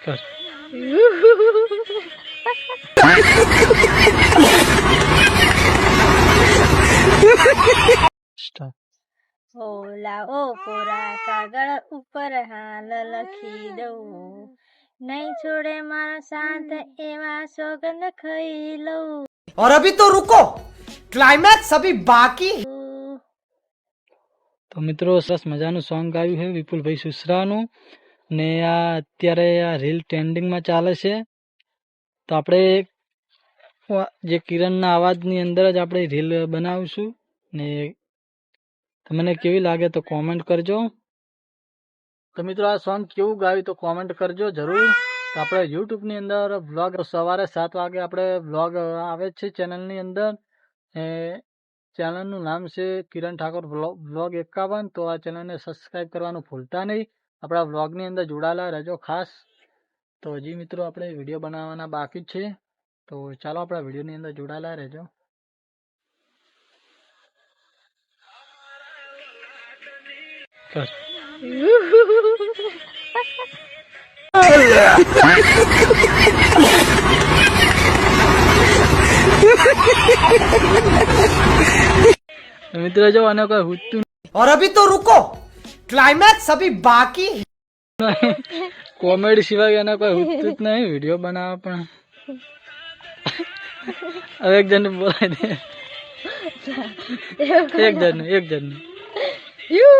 કર સ્ટાર્ટ ઓલા ઓ કોરા કાગળ ઉપર હાલ લખી દઉં નહીં છોડે મારો સાથ એવા સોગંદ ખાઈ લઉં और अभी तो रुको क्लाइमैक्स अभी बाकी है। તો મિત્રો સરસ મજાનું સોંગ ગાયું છે વિપુલભાઈ સુસરાનું ને આ અત્યારે આ રીલ ટ્રેન્ડિંગમાં ચાલે છે. તો આપણે જે કિરણના અવાજની અંદર જ આપણે રીલ બનાવીશું. ને તમને કેવી લાગે તો કોમેન્ટ કરજો. તો મિત્રો આ સોંગ કેવું ગાયું તો કોમેન્ટ કરજો જરૂર. તો આપણે યુટ્યુબની અંદર વ્લોગ સવારે સાત વાગે આપણે વ્લોગ આવે છે ચેનલની અંદર. એ ચેનલનું નામ છે કિરણ ઠાકોર વ્લોગ એકાવન. તો આ ચેનલને સબસ્ક્રાઈબ કરવાનું ભૂલતા નહીં. આપણા વ્લોગની અંદર જોડાયેલા રહેજો ખાસ તો હજી મિત્રો આપણે વિડીયો બનાવવાના બાકી જ છે તો ચાલો આપણા વિડીયોની અંદર જોડાયેલા રહેજો કર તો મિત્રો જો આને કોઈ હુતું और अभी तो रुको ક્લાઇમેક્સ અભી બાકી કોમેડી સિવાય એના કોઈ ઉત્તર નહીં વીડિયો બનાવે પણ. હવે એક જણ બોલાય દે. એક જણ એક જણ યુ.